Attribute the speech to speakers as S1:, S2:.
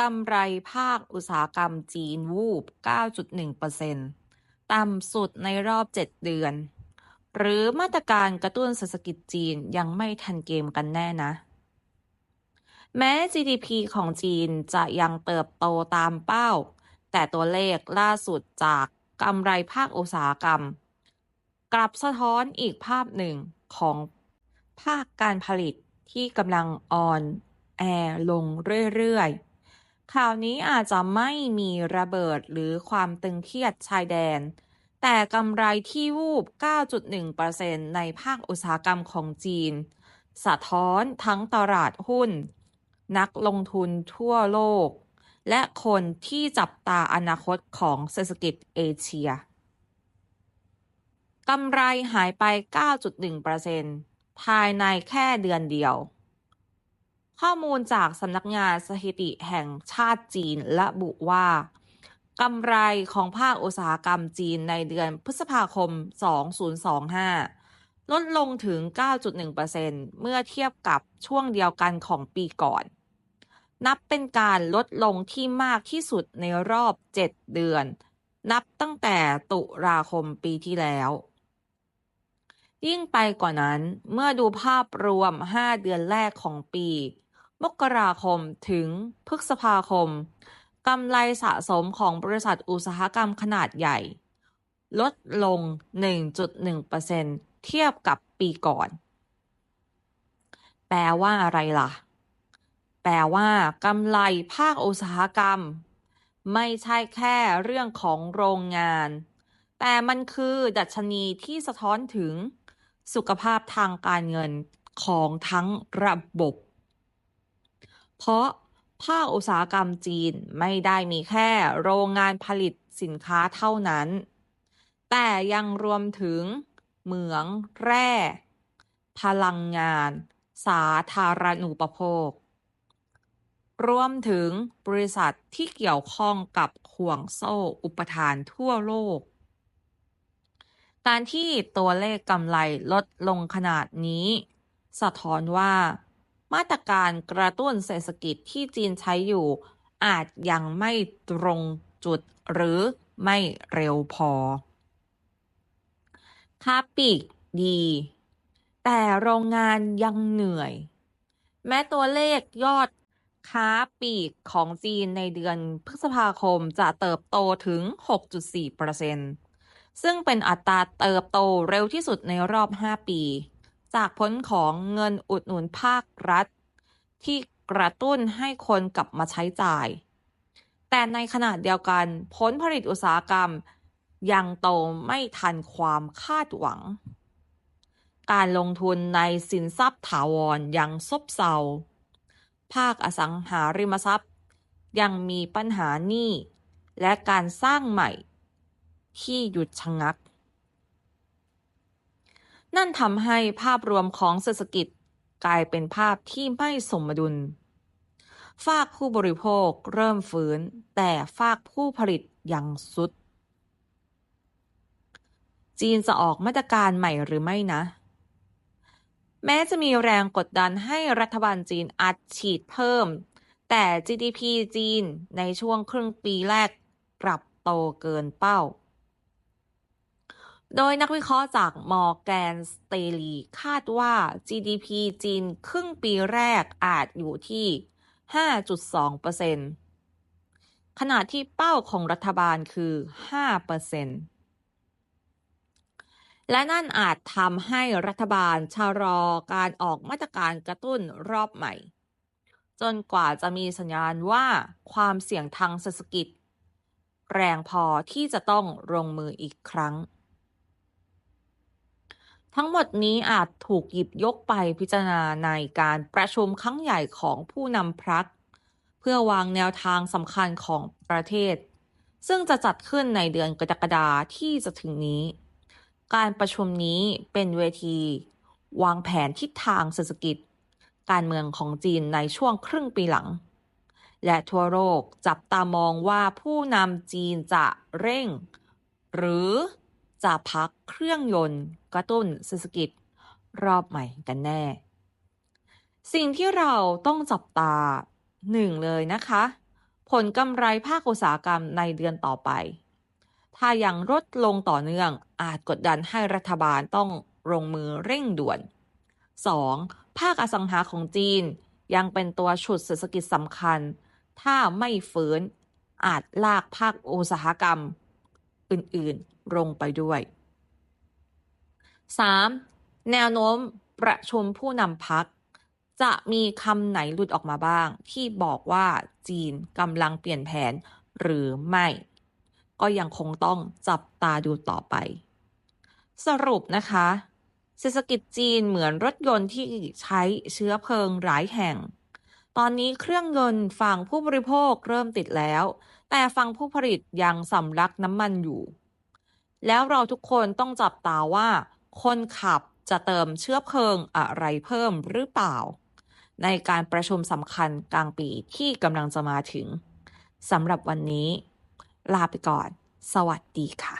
S1: กำไรภาคอุตสาหกรรมจีนวูบ 9.1%ต่ำสุดในรอบ 7 เดือน หรือมาตรการกระตุ้นเศรษฐกิจจีนยังไม่ทันเกมกันแน่นะ แม้ GDP ของจีนจะยังเติบโตตามเป้า แต่ตัวเลขล่าสุดจากกำไรภาคอุตสาหกรรม กลับสะท้อนอีกภาพหนึ่งของภาคการผลิตที่กำลังอ่อนแอลงเรื่อยๆ ข่าวนี้อาจจะไม่มีระเบิดหรือความตึงเครียดชายแดน แต่กำไรที่วูบ 9.1%ในภาคอุตสาหกรรมของจีน สะท้อนทั้งตลาดหุ้น นักลงทุนทั่วโลก และคนที่จับตาอนาคตของเศรษฐกิจเอเชีย กำไรหายไป 9.1%ภายในแค่เดือนเดียว ข้อมูลจากสำนักงานสถิติแห่งชาติจีนระบุว่ากำไรของภาคอุตสาหกรรมจีนในเดือนพฤษภาคม 2025 ลดลงถึง 9.1%เมื่อเทียบกับช่วงเดียวกันของปีก่อน นับเป็นการลดลงที่มากที่สุดในรอบ 7 เดือน นับตั้งแต่ตุลาคมปีที่แล้ว ยิ่งไปกว่านั้นเมื่อดูภาพรวม 5 เดือนแรกของปี มกราคม ถึงพฤษภาคม กำไรสะสมของบริษัทอุตสาหกรรมขนาดใหญ่ ลดลง 1.1%เทียบกับปีก่อน แปลว่าอะไรล่ะ แปลว่ากำไรภาคอุตสาหกรรม ไม่ใช่แค่เรื่องของโรงงาน แต่มันคือดัชนีที่สะท้อนถึงสุขภาพทางการเงินของทั้งระบบ เพราะภาคอุตสาหกรรมจีนไม่ได้มีแค่โรงงานผลิตสินค้าเท่านั้น แต่ยังรวมถึงเหมืองแร่ พลังงาน สาธารณูปโภค รวมถึงบริษัทที่เกี่ยวข้องกับห่วงโซ่อุปทานทั่วโลก การที่ตัวเลขกำไรลดลงขนาดนี้ สะท้อนว่า มาตรการกระตุ้นเศรษฐกิจที่จีนใช้อยู่ อาจยังไม่ตรงจุดหรือไม่เร็วพอ ค้าปลีกดี แต่โรงงานยังเหนื่อย แม้ตัวเลขยอดค้าปลีกของจีนในเดือนพฤษภาคมจะเติบโตถึง 6.4%ซึ่งเป็นอัตราเติบโตเร็วที่สุดในรอบ 5 ปี จากผลของเงินอุดหนุนภาครัฐ ที่กระตุ้นให้คนกลับมาใช้จ่าย แต่ในขณะเดียวกัน ผลผลิตอุตสาหกรรม ยังโตไม่ทันความคาดหวัง การลงทุนในสินทรัพย์ถาวรยังซบเซา ภาคอสังหาริมทรัพย์ ยังมีปัญหาหนี้และการสร้างใหม่ ที่หยุดชะงัก นั่นทำให้ภาพรวมของเศรษฐกิจกลายเป็นภาพที่ไม่สมดุล ฝากผู้บริโภคเริ่มฟื้น แต่ฝากผู้ผลิตยังสุด จีนจะออกมาตรการใหม่หรือไม่นะ แม้จะมีแรงกดดันให้รัฐบาลจีนอัดฉีดเพิ่ม แต่ GDP จีนในช่วงครึ่งปีแรกกลับโตเกินเป้า โดยนักวิเคราะห์จากมอร์แกนสเตลีคาดว่า GDP จีนครึ่งปีแรกอาจอยู่ที่ 5.2%ขณะที่เป้าของรัฐบาลคือ 5%และนั่นอาจทำให้รัฐบาลชะลอการออกมาตรการกระตุ้นรอบใหม่ จนกว่าจะมีสัญญาณว่าความเสี่ยงทางเศรษฐกิจ แรงพอที่จะต้องลงมืออีกครั้ง ทั้งหมดนี้อาจถูกหยิบยกไปพิจารณาในการประชุมครั้งใหญ่ของผู้นำพรรคเพื่อวางแนวทางสำคัญของประเทศ ซึ่งจะจัดขึ้นในเดือนกรกฎาคมที่จะถึงนี้ การประชุมนี้เป็นเวที วางแผนทิศทางเศรษฐกิจ การเมืองของจีนในช่วงครึ่งปีหลัง และทั่วโลกจับตามองว่าผู้นำจีนจะเร่ง หรือ จะพักเครื่องยนต์กระตุ้นเศรษฐกิจรอบใหม่กันแน่ สิ่งที่เราต้องจับตาหนึ่งเลยนะคะ ผลกำไรภาคอุตสาหกรรมในเดือนต่อไป ถ้ายังลดลงต่อเนื่องอาจกดดันให้รัฐบาลต้องลงมือเร่งด่วน 2. ภาคอสังหาของจีนยังเป็นตัวฉุดเศรษฐกิจสำคัญ ถ้าไม่ฟื้นอาจลากภาคอุตสาหกรรมอื่น ลงไปด้วย 3. แนวโน้มประชุมผู้นำพัก จะมีคำไหนหลุดออกมาบ้าง ที่บอกว่าจีนกำลังเปลี่ยนแผนหรือไม่ ก็ยังคงต้องจับตาดูต่อไป สรุปนะคะ เศรษฐกิจจีนเหมือนรถยนต์ที่ใช้เชื้อเพลิงหลายแห่ง ตอนนี้เครื่องยนต์ฝั่งผู้บริโภคเริ่มติดแล้ว แต่ฝั่งผู้ผลิตยังสำลักน้ำมันอยู่ แล้วเราทุกคนต้องจับตาว่า คนขับจะเติมเชื้อเพลิงอะไรเพิ่มหรือเปล่า ในการประชุมสำคัญกลางปีที่กำลังจะมาถึงสำหรับวันนี้ ลาไปก่อน สวัสดีค่ะ